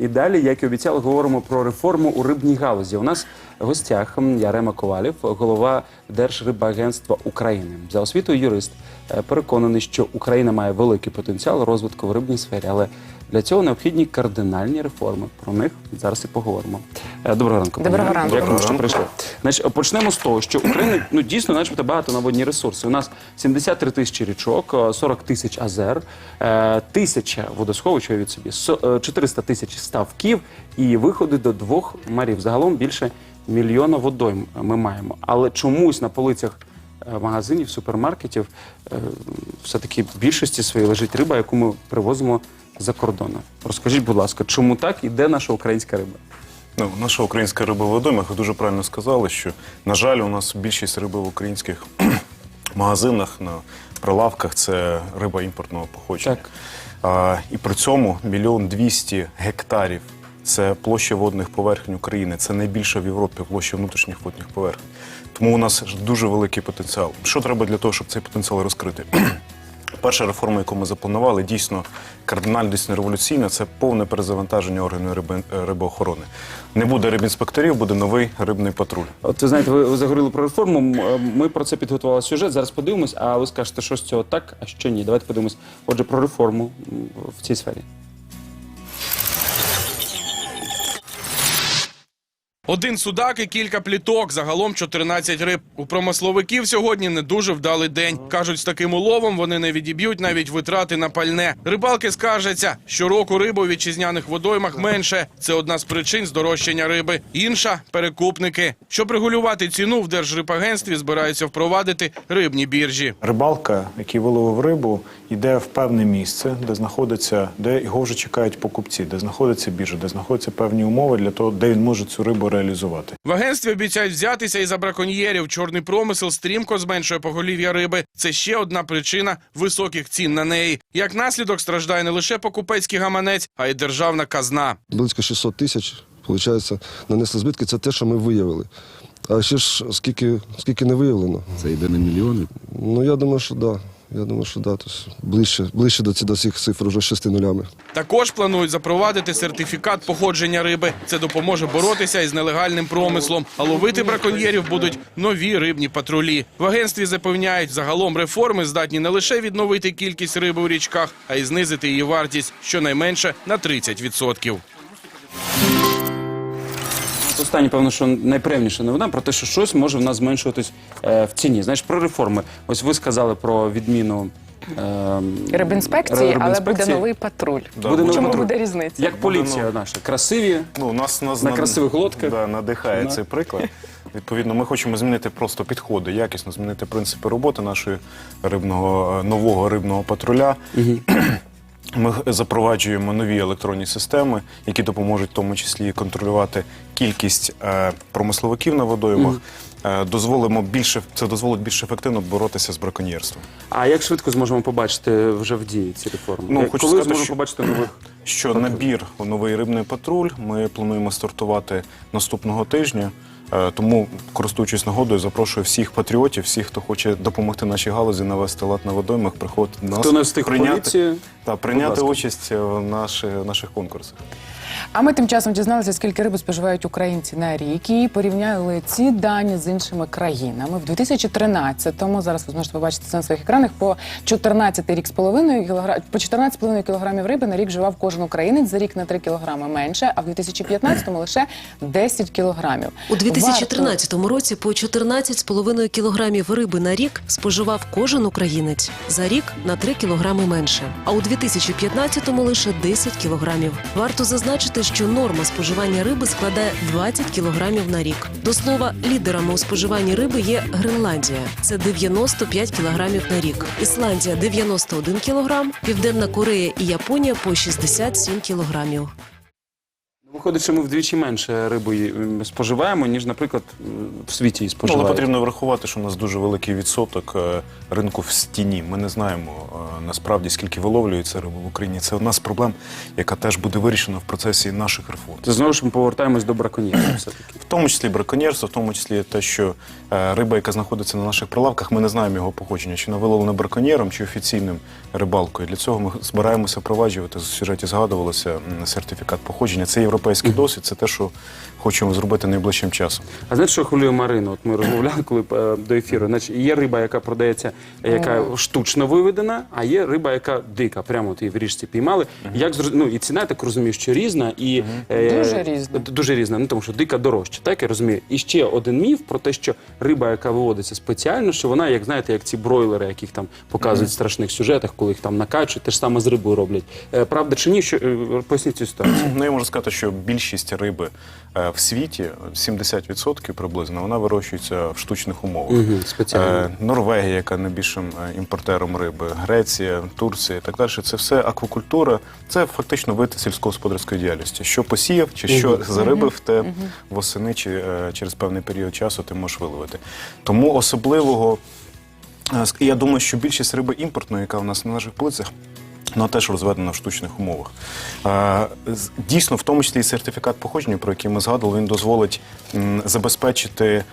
І далі, як і обіцяли, говоримо про реформу у рибній галузі. У нас в гостях Ярема Ковалів, голова Держрибагентства України. За освітою юрист е, переконаний, що Україна має великий потенціал розвитку в рибній сфері, але для цього необхідні кардинальні реформи. Про них зараз і поговоримо. Е, Доброго ранку. Доброго ранку. Дякую, що прийшли. Значить, почнемо з того, що Україна ну дійсно, начебто, багато на водні ресурси. У нас 73 тисячі річок, е, 40 тисяч азер, е, тисяча водосховищ від собі, со- е, 400 тисяч ставків і виходи до двох морів. Загалом більше мільйона водойм ми маємо. Але чомусь на полицях е, магазинів, супермаркетів е, все-таки в більшості своїй лежить риба, яку ми привозимо за кордону. Розкажіть, будь ласка, чому так і де наша українська риба? Ну, наша українська риба в ви дуже правильно сказали, що, на жаль, у нас більшість риби в українських магазинах на прилавках це риба імпортного походження. Так. А, і при цьому мільйон двісті гектарів це площа водних поверхень України. Це найбільша в Європі площа внутрішніх водних поверхень. Тому у нас дуже великий потенціал. Що треба для того, щоб цей потенціал розкрити? Перша реформа, яку ми запланували, дійсно кардинально революційна. Це повне перезавантаження органів рибоохорони. Не буде рибінспекторів, буде новий рибний патруль. От ви знаєте, ви, ви заговорили про реформу. е, Ми про це підготували сюжет. Зараз подивимось, а ви скажете, що з цього так, а що ні. Давайте подивимось. Отже, про реформу в цій сфері. Один судак і кілька пліток, загалом 14 риб. У промисловиків сьогодні не дуже вдалий день. Кажуть, з таким уловом вони не відіб'ють навіть витрати на пальне. Рибалки скаржаться, щороку риби у вітчизняних водоймах менше. Це одна з причин здорожчання риби. Інша перекупники. Щоб регулювати ціну, в Держрибагентстві збираються впровадити рибні біржі. Рибалка, який виловив рибу, йде в певне місце, де знаходиться, де його вже чекають покупці, де знаходиться біржа, де знаходяться певні умови для того, де він може цю рибу реалізувати. В агентстві обіцяють взятися і за браконьєрів. Чорний промисел стрімко зменшує поголів'я риби. Це ще одна причина високих цін на неї. Як наслідок страждає не лише покупецький гаманець, а й державна казна. близько 600 тисяч, виходить, нанесли збитки. Це те, що ми виявили. А ще ж скільки, скільки не виявлено? Це йде на мільйони. Ну я думаю, що да. Я думаю, що да. Ближче, ближче до, ці- до цих цифр вже шести нулями. Також планують запровадити сертифікат походження риби. Це допоможе боротися із нелегальним промислом. А ловити браконьєрів будуть нові рибні патрулі. В агентстві запевняють, загалом реформи здатні не лише відновити кількість риби у річках, а й знизити її вартість щонайменше на 30%. Останнє, певно, що найприємніша новина про те, що щось може в нас зменшуватись е, в ціні. Знаєш, про реформи. Ось ви сказали про відміну. Е, Рибінспекції, але буде рибінспекції. новий патруль. Да, Буде новий Чому патруль. буде різниця? Як поліція наша. Красиві. Ну, нас, нас На красивих лодках. Да, надихає Да. цей приклад. Відповідно, ми хочемо змінити просто підходи, якісно змінити принципи роботи нашої рибного е, нового рибного патруля. Ми запроваджуємо нові електронні системи, які допоможуть в тому числі контролювати кількість е, промисловиків на водоймах. Е, дозволимо більше це дозволить більш ефективно боротися з браконьєрством. А як швидко зможемо побачити вже в дії ці реформи? Ну, Як- хочу Коли сказати, що- побачити нових? Що набір у новий рибний патруль ми плануємо стартувати наступного тижня. Е, Тому, користуючись нагодою, запрошую всіх патріотів, всіх, хто хоче допомогти нашій галузі навести лад на водоймах, приходити до нас, Хто не встиг прийняти, поліцію, та, прийняти участь в наших, наших конкурсах. А ми тим часом дізналися, скільки риби споживають українці на рік і порівняли ці дані з іншими країнами. В 2013-му, зараз ви зможете побачити це на своїх екранах, по 14 рік з половиною кілограм, по 14,5 кілограмів риби на рік вживав кожен українець, за рік на 3 кілограми менше, а в 2015-му лише 10 кілограмів. У 2013 році по 14,5 кілограмів риби на рік споживав кожен українець. За рік на 3 кілограми менше. А у 2015-му лише 10 кілограмів. Варто зазначити, що норма споживання риби складає 20 кілограмів на рік. До слова, лідерами у споживанні риби є Гренландія. Це 95 кілограмів на рік. Ісландія 91 кілограм, Південна Корея і Японія по 67 кілограмів. Виходить, що ми вдвічі менше риби споживаємо, ніж, наприклад, в світі її Ну, але потрібно врахувати, що у нас дуже великий відсоток е, ринку в стіні. Ми не знаємо е, насправді скільки виловлюється риби в Україні. Це одна з проблем, яка теж буде вирішена в процесі наших реформ. Це знову ж ми повертаємось до браконьєрів все-таки. В тому числі браконьєрство, в тому числі те, що е, риба, яка знаходиться на наших прилавках, ми не знаємо його походження, чи вона виловлена браконьєром, чи офіційним рибалкою. Для цього ми збираємося впроваджувати. В сюжеті згадувалося сертифікат походження. Це європейський досвід, це те, що хочемо зробити найближчим часом. А знаєте, що хвилює Марину? От ми розмовляли коли е, до ефіру. Значить, є риба, яка продається, яка штучно виведена, а є риба, яка дика. Прямо от її в річці піймали. Як зроз- ну, і ціна, я так розумію, що різна і е, Дуже різна. д- Дуже різна. Ну тому що дика дорожча, так я розумію. І ще один міф про те, що риба, яка виводиться спеціально, що вона, як знаєте, як ці бройлери, яких там показують в страшних сюжетах, коли їх там накачують, те ж саме з рибою роблять. Е, Правда чи ні? Що е, поясніть цю ситуацію? Ну, я можу сказати, що більшість риби е, в світі, 70% приблизно, вона вирощується в штучних умовах. Мгм, спеціально. Е, Норвегія, яка найбільшим е, імпортером риби, Греція, Турція і так далі. Це все аквакультура, це фактично вид сільськогосподарської діяльності. Що посіяв, чи що зарибив, те восени чи через певний період часу ти можеш виловити. Тому особливого, я думаю, що більшість риби імпортної, яка у нас на наших полицях, вона теж розведена в штучних умовах. Дійсно, в тому числі і сертифікат походження, про який ми згадували, він дозволить забезпечити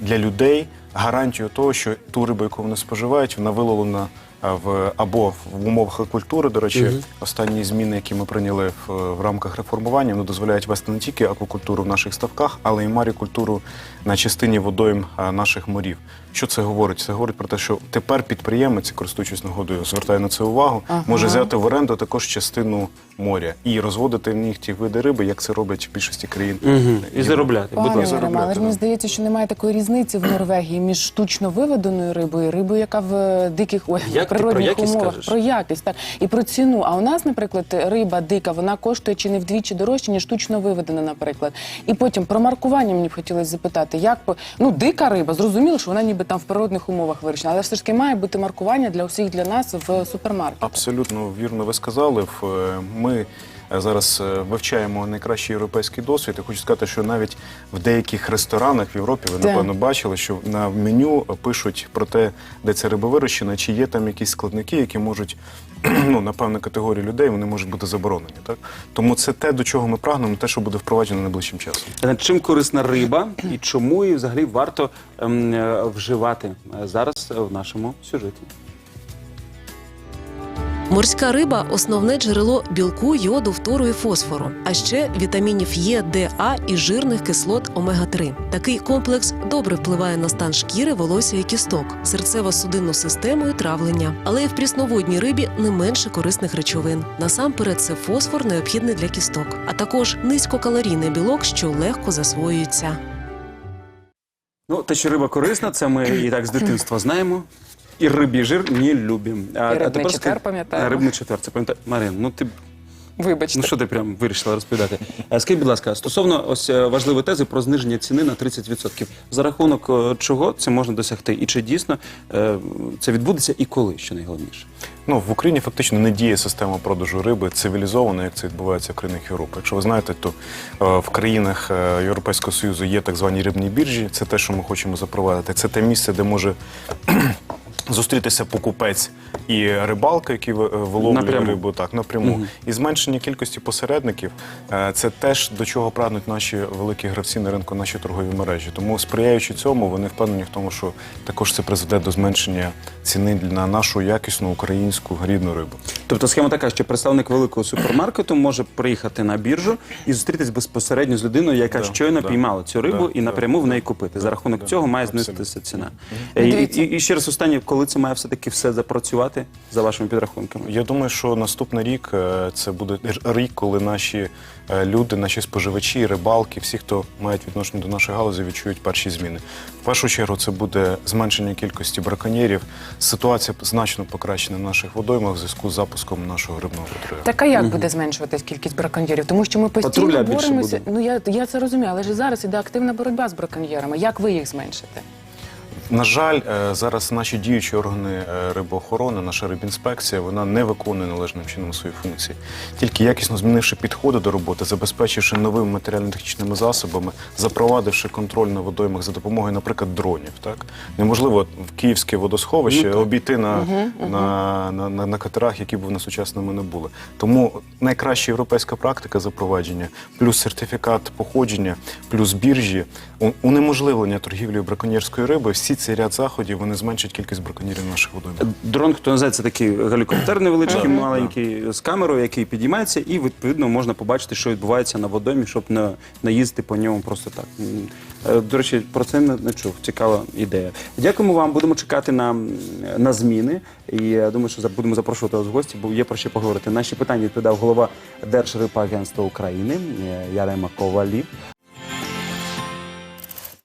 для людей гарантію того, що ту рибу, яку вони споживають, вона виловлена в або в умовах аквакультури. До речі, останні зміни, які ми прийняли в, в рамках реформування, вони дозволяють вести не тільки аквакультуру в наших ставках, але й марікультуру на частині водойм наших морів. Що це говорить? Це говорить про те, що тепер підприємець, користуючись нагодою, звертає на це увагу, може взяти в оренду також частину моря і розводити в них ті види риби, як це роблять в більшості країн. Мгм. І заробляти. Будь Пане ласка. Але ж да. мені здається, що немає такої різниці в Норвегії між штучно виведеною рибою, і рибою, яка в е, диких ой, Як природних про якість умовах кажеш? про якість, так і про ціну. А у нас, наприклад, риба дика, вона коштує чи не вдвічі дорожче, ніж штучно виведена, наприклад. І потім про маркування мені б хотілося запитати, як ну дика риба, зрозуміло, що вона ніби там в природних умовах вирішена, але все ж таки має бути маркування для усіх для нас в супермаркетах. Абсолютно вірно ви сказали. Е, Ми зараз е, вивчаємо найкращий європейський досвід. І хочу сказати, що навіть в деяких ресторанах в Європі ви напевно бачили, що на меню пишуть про те, де ця риба вирощена, чи є там якісь складники, які можуть ну на певну категорію людей вони можуть бути заборонені. Так тому це те, до чого ми прагнемо, те, що буде впроваджено найближчим часом. Е, Чим корисна риба і чому її взагалі варто ем, е, вживати е, зараз е, в нашому сюжеті? Морська риба основне джерело білку, йоду, фтору і фосфору, а ще вітамінів Е, Д, А і жирних кислот омега-3. Такий комплекс добре впливає на стан шкіри, волосся і кісток, серцево-судинну систему і травлення. Але і в прісноводній рибі не менше корисних речовин. Насамперед, це фосфор необхідний для кісток, а також низькокалорійний білок, що легко засвоюється. Ну, те, що риба корисна, це ми і так з дитинства знаємо. І рибі жир не любимо. А, рибний тепер четвер скажи- пам'ятаємо. Рибний четвер, це пам'ятаю. Марин, ну ти Вибачте. ну що ти прям вирішила розповідати? Е, Скажіть, будь ласка, стосовно ось е, важливої тези про зниження ціни на 30%. За рахунок е, чого це можна досягти? І чи дійсно е, це відбудеться і коли, що найголовніше? Ну, в Україні фактично не діє система продажу риби цивілізована, як це відбувається в країнах Європи. Якщо ви знаєте, то е, в країнах е, Європейського Союзу є так звані рибні біржі. Це те, що ми хочемо запровадити. Це те місце, де може зустрітися покупець і рибалка, які ви- е, виловлює Напряму. рибу так напряму. І зменшення кількості посередників е, це теж до чого прагнуть наші великі гравці на ринку, наші торгові мережі. Тому сприяючи цьому, вони впевнені в тому, що також це призведе до зменшення ціни на нашу якісну українську рідну рибу. Тобто схема така, що представник великого супермаркету може приїхати на біржу і зустрітись безпосередньо з людиною, яка Да, щойно да, піймала цю рибу да, і напряму в неї купити. За рахунок цього має знизитися ціна. Е, І, і, і ще раз останнє, коли це має все-таки все запрацювати за вашими підрахунками? Я думаю, що наступний рік е, це буде рік, коли наші е, люди, наші споживачі, рибалки, всі, хто мають відношення до нашої галузі, відчують перші зміни. В першу чергу це буде зменшення кількості браконьєрів. Ситуація значно покращена в наших водоймах в зв'язку з запуском нашого рибного патрулю. Так а як буде зменшуватись кількість браконьєрів? Тому що ми постійно Патруля більше боремося. буде. Ну я, я це розумію, але ж і зараз іде активна боротьба з браконьєрами. Як ви їх зменшите? На жаль, е, зараз наші діючі органи е, рибоохорони, наша рибінспекція, вона не виконує належним чином свої функції. Тільки якісно змінивши підходи до роботи, забезпечивши новими матеріально-технічними засобами, запровадивши контроль на водоймах за допомогою, наприклад, дронів. Так неможливо в київське водосховище обійти на, на, на, на, на катерах, які б вони сучасними не були. Тому найкраща європейська практика запровадження, плюс сертифікат походження, плюс біржі, унеможливлення торгівлі браконьєрської риби. Всі цей ряд заходів вони зменшать кількість браконьєрів наших водоймах. Дрон, хто називає, це такий гелікоптер невеличкий, маленький, з камерою, який підіймається, і відповідно можна побачити, що відбувається на водомі, щоб не, не їздити по ньому просто так. Е, До речі, про це не, чув. Цікава ідея. Дякуємо вам. Будемо чекати на, на зміни. І я думаю, що будемо запрошувати вас в гості, бо є про що поговорити. Наші питання відповідав голова Держрибагентства України е, Ярема Ковалів.